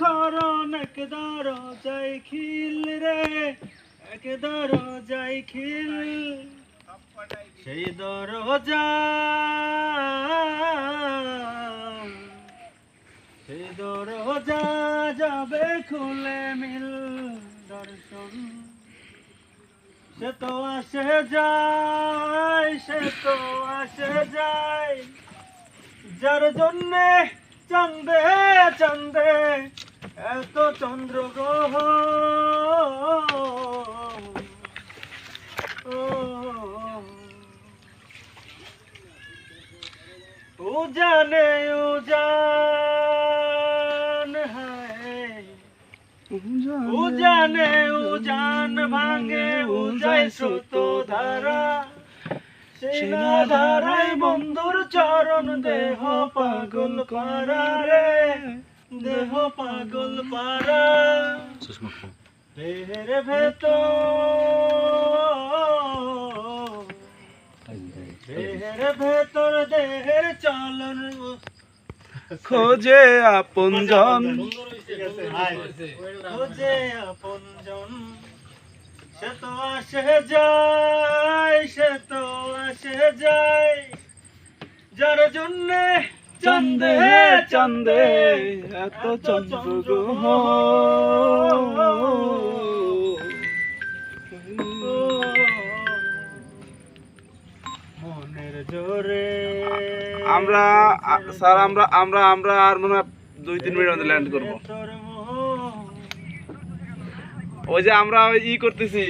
খরণ এক দরজায় খিল রে, এক দরজায় খিল। সেই দরজা সেই দরজা যাবে খুলে মিল দর্শন। সে তো আসে যায়, সে তো আসে যায়। যার জন্যে চন্দে চন্দে এত চন্দ্র গ্রহ উজানে উজান উজানে উজান ভাঙে উজায় স্রোত ধারা সেনা ধারায় বন্ধুর চরণ দেহ পাগল পারা রে। দেহ পাগল পারা দেহের ভেতর দেহের ভেতর দেহের চলন। খোঁজে আপন জন। খোঁজে আপনজন সে তো আসে যায় সে তো যায় যার জন্য চন্দে চন্দে এত চন্দ্র জোরে। আমরা স্যার আমরা আমরা আমরা আর মনে হয় দুই তিন মিনিট মধ্যে ল্যান্ড করব। ওই যে আমরা ওই ই করতেছি